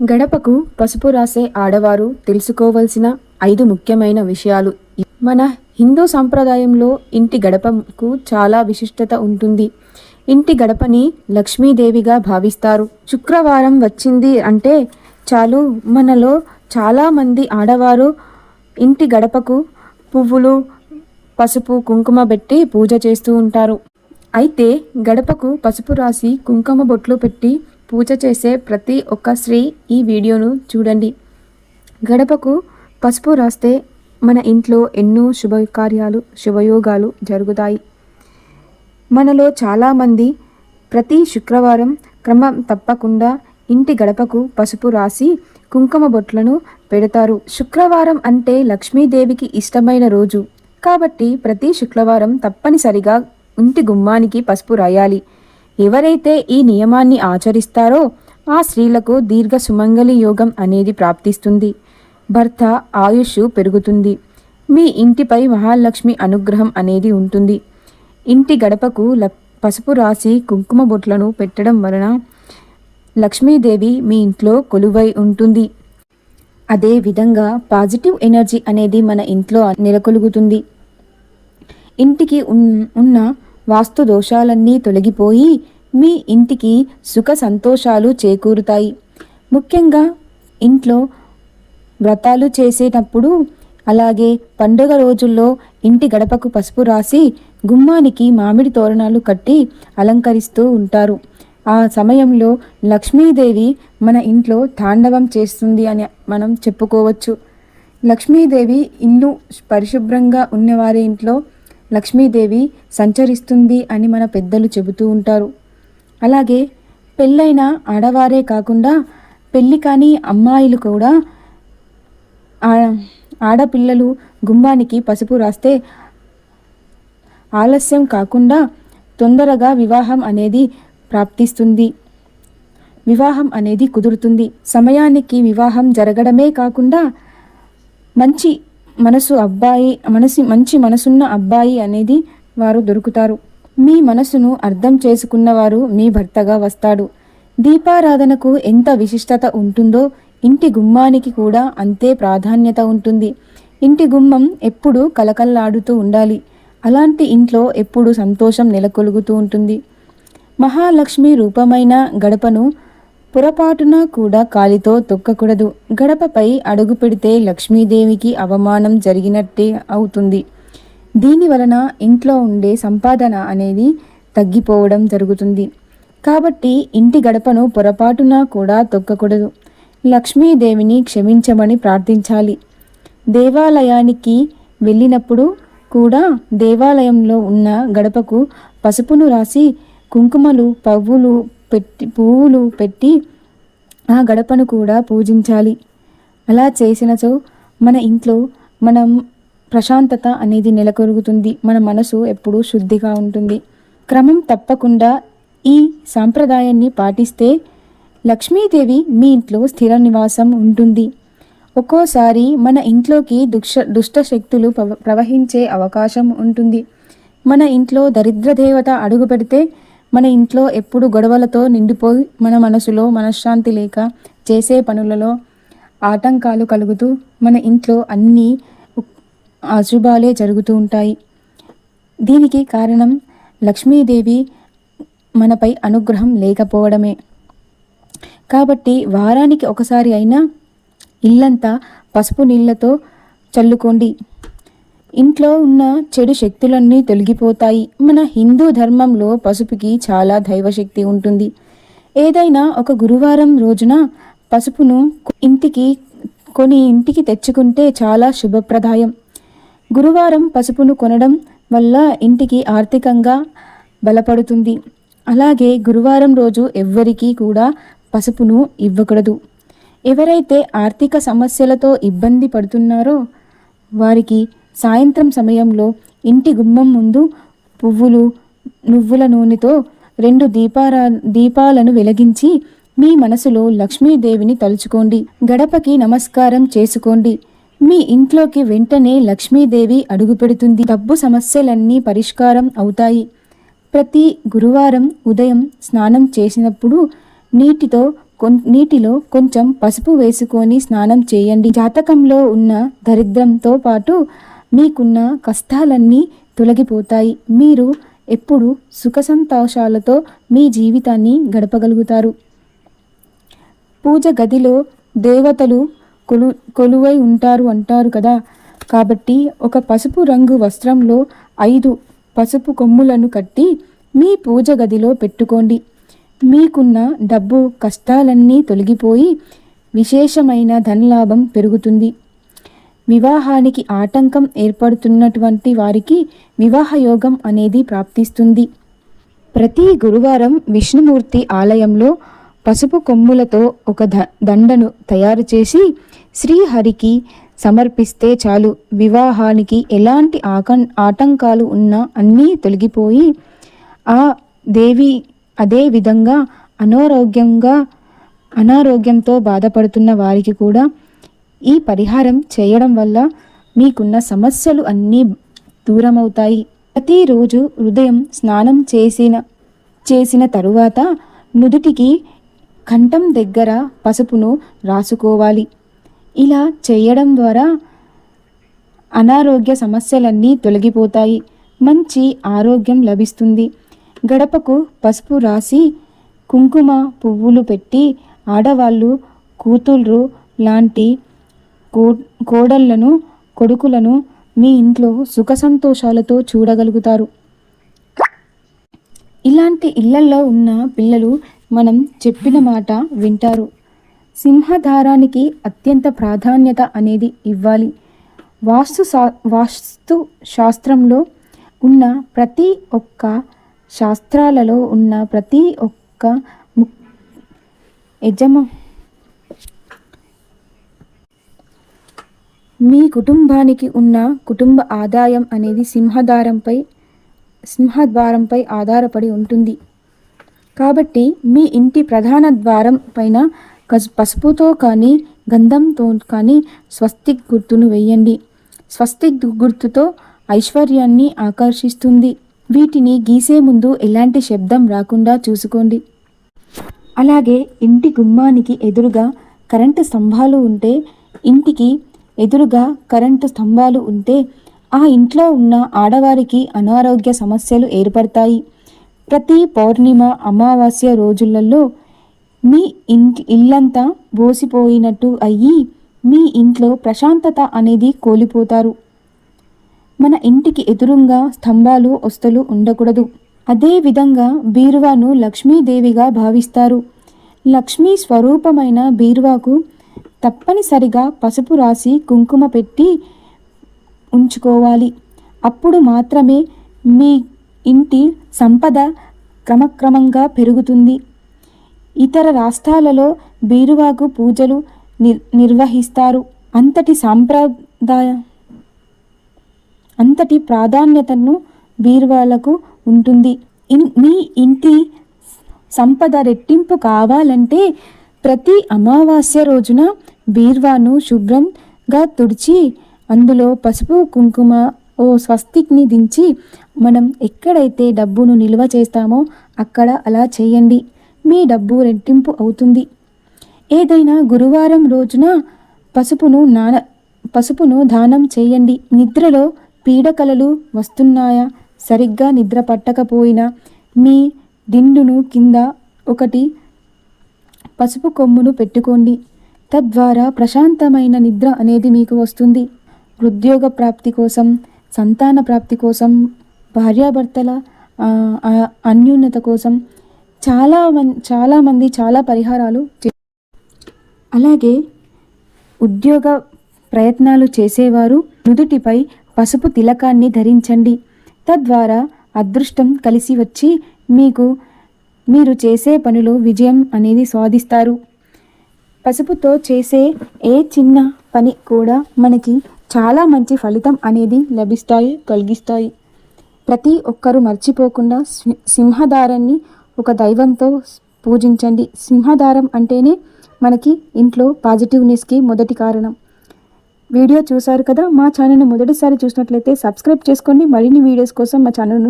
గడపకు పసుపు రాసే ఆడవారు తెలుసుకోవలసిన ఐదు ముఖ్యమైన విషయాలు. మన హిందూ సంప్రదాయంలో ఇంటి గడపకు చాలా విశిష్టత ఉంటుంది. ఇంటి గడపని లక్ష్మీదేవిగా భావిస్తారు. శుక్రవారం వచ్చింది అంటే చాలు మనలో చాలామంది ఆడవారు ఇంటి గడపకు పువ్వులు పసుపు కుంకుమ పెట్టి పూజ చేస్తూ ఉంటారు. అయితే గడపకు పసుపు రాసి కుంకుమ బొట్లు పెట్టి పూజ చేసే ప్రతి ఒక్క స్త్రీ ఈ వీడియోను చూడండి. గడపకు పసుపు రాస్తే మన ఇంట్లో ఎన్నో శుభకార్యాలు శుభయోగాలు జరుగుతాయి. మనలో చాలామంది ప్రతి శుక్రవారం క్రమం తప్పకుండా ఇంటి గడపకు పసుపు రాసి కుంకుమ బొట్లను పెడతారు. శుక్రవారం అంటే లక్ష్మీదేవికి ఇష్టమైన రోజు. కాబట్టి ప్రతి శుక్రవారం తప్పనిసరిగా ఇంటి గుమ్మానికి పసుపు రాయాలి. ఎవరైతే ఈ నియమాన్ని ఆచరిస్తారో ఆ స్త్రీలకు దీర్ఘ సుమంగళి యోగం అనేది ప్రాప్తిస్తుంది. భర్త ఆయుష్ పెరుగుతుంది. మీ ఇంటిపై మహాలక్ష్మి అనుగ్రహం అనేది ఉంటుంది. ఇంటి గడపకు ల పసుపు రాసి కుంకుమ బొట్లను పెట్టడం వలన లక్ష్మీదేవి మీ ఇంట్లో కొలువై ఉంటుంది. అదే విధంగా పాజిటివ్ ఎనర్జీ అనేది మన ఇంట్లో నెలకొలుగుతుంది. ఇంటికి ఉన్న వాస్తు దోషాలన్నీ తొలగిపోయి మీ ఇంటికి సుఖ సంతోషాలు చేకూరుతాయి. ముఖ్యంగా ఇంట్లో వ్రతాలు చేసేటప్పుడు అలాగే పండుగ రోజుల్లో ఇంటి గడపకు పసుపు రాసి గుమ్మానికి మామిడి తోరణాలు కట్టి అలంకరిస్తూ ఉంటారు. ఆ సమయంలో లక్ష్మీదేవి మన ఇంట్లో తాండవం చేస్తుంది అని మనం చెప్పుకోవచ్చు. లక్ష్మీదేవి ఇల్లు పరిశుభ్రంగా ఉన్నవారి ఇంట్లో లక్ష్మీదేవి సంచరిస్తుంది అని మన పెద్దలు చెబుతూ ఉంటారు. అలాగే పెళ్ళైన ఆడవారే కాకుండా పెళ్ళి కాని అమ్మాయిలు కూడా ఆడపిల్లలు గుమ్మానికి పసుపు రాస్తే ఆలస్యం కాకుండా తొందరగా వివాహం అనేది ప్రాప్తిస్తుంది. వివాహం అనేది కుదురుతుంది. సమయానికి వివాహం జరగడమే కాకుండా మంచి మనసు అబ్బాయి మనసి మంచి మనసున్న అబ్బాయి అనేది వారు దొరుకుతారు. మీ మనసును అర్థం చేసుకున్నవారు మీ భర్తగా వస్తాడు. దీపారాధనకు ఎంత విశిష్టత ఉంటుందో ఇంటి గుమ్మానికి కూడా అంతే ప్రాధాన్యత ఉంటుంది. ఇంటి గుమ్మం ఎప్పుడూ కలకల్లాడుతూ ఉండాలి. అలాంటి ఇంట్లో ఎప్పుడు సంతోషం నెలకొలుగుతూ ఉంటుంది. మహాలక్ష్మి రూపమైన గడపను పొరపాటున కూడా కాలితో తొక్కకూడదు. గడపపై అడుగు పెడితే లక్ష్మీదేవికి అవమానం జరిగినట్టే అవుతుంది. దీని వలన ఇంట్లో ఉండే సంపాదన అనేది తగ్గిపోవడం జరుగుతుంది. కాబట్టి ఇంటి గడపను పొరపాటున కూడా తొక్కకూడదు. లక్ష్మీదేవిని క్షమించమని ప్రార్థించాలి. దేవాలయానికి వెళ్ళినప్పుడు కూడా దేవాలయంలో ఉన్న గడపకు పసుపును రాసి కుంకుమలు పవ్వులు పెట్టి పువ్వులు పెట్టి ఆ గడపను కూడా పూజించాలి. అలా చేసినచో మన ఇంట్లో మనం ప్రశాంతత అనేది నెలకొరుగుతుంది. మన మనసు ఎప్పుడూ శుద్ధిగా ఉంటుంది. క్రమం తప్పకుండా ఈ సాంప్రదాయాన్ని పాటిస్తే లక్ష్మీదేవి మీ ఇంట్లో స్థిర నివాసం ఉంటుంది. ఒక్కోసారి మన ఇంట్లోకి దుక్ష దుష్ట శక్తులు ప్రవ- ప్రవహించే అవకాశం ఉంటుంది. మన ఇంట్లో దరిద్ర దేవత అడుగు పెడితే మన ఇంట్లో ఎప్పుడు గొడవలతో నిండిపోయి మన మనసులో మనశ్శాంతి లేక చేసే పనులలో ఆటంకాలు కలుగుతూ మన ఇంట్లో అన్నీ అశుభాలే జరుగుతూ ఉంటాయి. దీనికి కారణం లక్ష్మీదేవి మనపై అనుగ్రహం లేకపోవడమే. కాబట్టి వారానికి ఒకసారి అయినా ఇల్లంతా పసుపు నీళ్ళతో చల్లుకోండి. ఇంట్లో ఉన్న చెడు శక్తులన్నీ తొలగిపోతాయి. మన హిందూ ధర్మంలో పసుపుకి చాలా దైవశక్తి ఉంటుంది. ఏదైనా ఒక గురువారం రోజున పసుపును ఇంటికి కొని ఇంటికి తెచ్చుకుంటే చాలా శుభప్రదాయం. గురువారం పసుపును కొనడం వల్ల ఇంటికి ఆర్థికంగా బలపడుతుంది. అలాగే గురువారం రోజు ఎవ్వరికీ కూడా పసుపును ఇవ్వకూడదు. ఎవరైతే ఆర్థిక సమస్యలతో ఇబ్బంది పడుతున్నారో వారికి సాయంత్రం సమయంలో ఇంటి గుమ్మం ముందు పువ్వులు నువ్వుల నూనెతో రెండు దీపారా దీపాలను వెలిగించి మీ మనసులో లక్ష్మీదేవిని తలుచుకోండి. గడపకి నమస్కారం చేసుకోండి. మీ ఇంట్లోకి వెంటనే లక్ష్మీదేవి అడుగుపెడుతుంది డబ్బు సమస్యలన్నీ పరిష్కారం అవుతాయి. ప్రతి గురువారం ఉదయం స్నానం చేసినప్పుడు నీటితో కొన్ నీటిలో కొంచెం పసుపు వేసుకొని స్నానం చేయండి. జాతకంలో ఉన్న దరిద్రంతో పాటు మీకున్న కష్టాలన్నీ తొలగిపోతాయి. మీరు ఎప్పుడు సుఖ సంతోషాలతో మీ జీవితాన్ని గడపగలుగుతారు. పూజ గదిలో దేవతలు కొలు కొలువై ఉంటారు అంటారు కదా. కాబట్టి ఒక పసుపు రంగు వస్త్రంలో ఐదు పసుపు కొమ్ములను కట్టి మీ పూజ గదిలో పెట్టుకోండి. మీకున్న డబ్బు కష్టాలన్నీ తొలగిపోయి విశేషమైన ధనలాభం పెరుగుతుంది. వివాహానికి ఆటంకం ఏర్పడుతున్నటువంటి వారికి వివాహ యోగం అనేది ప్రాప్తిస్తుంది. ప్రతి గురువారం విష్ణుమూర్తి ఆలయంలో పసుపు కొమ్ములతో ఒక ద దండను తయారు చేసి శ్రీహరికి సమర్పిస్తే చాలు. వివాహానికి ఎలాంటి ఆకం ఆటంకాలు ఉన్నా అన్నీ తొలగిపోయి ఆ దేవి అదే విధంగా అనారోగ్యంగా అనారోగ్యంతో బాధపడుతున్న వారికి కూడా ఈ పరిహారం చేయడం వల్ల మీకున్న సమస్యలు అన్నీ దూరమవుతాయి. ప్రతిరోజు ఉదయం స్నానం చేసిన చేసిన తరువాత నుదుటికి కంఠం దగ్గర పసుపును రాసుకోవాలి. ఇలా చేయడం ద్వారా అనారోగ్య సమస్యలన్నీ తొలగిపోతాయి. మంచి ఆరోగ్యం లభిస్తుంది. గడపకు పసుపు రాసి కుంకుమ పువ్వులు పెట్టి ఆడవాళ్ళు కూతుళ్ళు లాంటి కో కోడళ్ళను కొడుకులను మీ ఇంట్లో సుఖ సంతోషాలతో చూడగలుగుతారు. ఇలాంటి ఇళ్ళల్లో ఉన్న పిల్లలు మనం చెప్పిన మాట వింటారు. సింహధారానికి అత్యంత ప్రాధాన్యత అనేది ఇవ్వాలి. వాస్తు శా వాస్తు శాస్త్రంలో ఉన్న ప్రతి ఒక్క శాస్త్రాలలో ఉన్న ప్రతి ఒక్క యజమ మీ కుటుంబానికి ఉన్న కుటుంబ ఆదాయం అనేది సింహదారంపై సింహద్వారంపై ఆధారపడి ఉంటుంది. కాబట్టి మీ ఇంటి ప్రధాన ద్వారం పైన పసుపుతో కానీ గంధంతో కానీ స్వస్తిక్ గుర్తును వేయండి. స్వస్తిక్ గుర్తుతో ఐశ్వర్యాన్ని ఆకర్షిస్తుంది. వీటిని గీసే ముందు ఎలాంటి శబ్దం రాకుండా చూసుకోండి. అలాగే ఇంటి గుమ్మానికి ఎదురుగా కరెంటు స్తంభాలు ఉంటే ఇంటికి ఎదురుగా కరెంటు స్తంభాలు ఉంటే ఆ ఇంట్లో ఉన్న ఆడవారికి అనారోగ్య సమస్యలు ఏర్పడతాయి. ప్రతి పౌర్ణిమ అమావాస్య రోజులలో మీ ఇంటి ఇల్లంతా బోసిపోయినట్టు అయ్యి మీ ఇంట్లో ప్రశాంతత అనేది కోల్పోతారు. మన ఇంటికి ఎదురుగా స్తంభాలు వస్తులు ఉండకూడదు. అదేవిధంగా బీరువాను లక్ష్మీదేవిగా భావిస్తారు. లక్ష్మీ స్వరూపమైన బీరువాకు తప్పనిసరిగా పసుపు రాసి కుంకుమ పెట్టి ఉంచుకోవాలి. అప్పుడు మాత్రమే మీ ఇంటి సంపద క్రమక్రమంగా పెరుగుతుంది. ఇతర రాష్ట్రాలలో బీరువాకు పూజలు నిర్ నిర్వహిస్తారు. అంతటి సాంప్రదాయ అంతటి ప్రాధాన్యతను బీరువాలకు ఉంటుంది. ఇన్ మీ ఇంటి సంపద రెట్టింపు కావాలంటే ప్రతి అమావాస్య రోజున బీర్వాను శుభ్రంగా తుడిచి అందులో పసుపు కుంకుమ ఓ స్వస్తిక్ని దించి మనం ఎక్కడైతే డబ్బును నిల్వ చేస్తామో అక్కడ అలా చేయండి. మీ డబ్బు రెట్టింపు అవుతుంది. ఏదైనా గురువారం రోజున పసుపును నాన పసుపును దానం చేయండి. నిద్రలో పీడకలలు వస్తున్నాయా? సరిగ్గా నిద్ర పట్టకపోయినా మీ దిండును కింద ఒకటి పసుపు కొమ్మును పెట్టుకోండి. తద్వారా ప్రశాంతమైన నిద్ర అనేది మీకు వస్తుంది. ఉద్యోగ ప్రాప్తి కోసం సంతాన ప్రాప్తి కోసం భార్యాభర్తల అన్యూన్యత కోసం చాలా మం చాలామంది చాలా పరిహారాలు చే- అలాగే ఉద్యోగ ప్రయత్నాలు చేసేవారు నుదుటిపై పసుపు తిలకాన్ని ధరించండి. తద్వారా అదృష్టం కలిసి వచ్చి మీకు మీరు చేసే పనిలో విజయం అనేది సాధిస్తారు. పసుపుతో చేసే ఏ చిన్న పని కూడా మనకి చాలా మంచి ఫలితం అనేది లభిస్తాయి కలిగిస్తాయి. ప్రతి ఒక్కరూ మర్చిపోకుండా సింహదారాన్ని ఒక దైవంతో పూజించండి. సింహదారం అంటేనే మనకి ఇంట్లో పాజిటివ్నెస్కి మొదటి కారణం. వీడియో చూశారు కదా? మా ఛానల్ని మొదటిసారి చూసినట్లయితే సబ్స్క్రైబ్ చేసుకోండి. మరిన్ని వీడియోస్ కోసం మా ఛానల్ను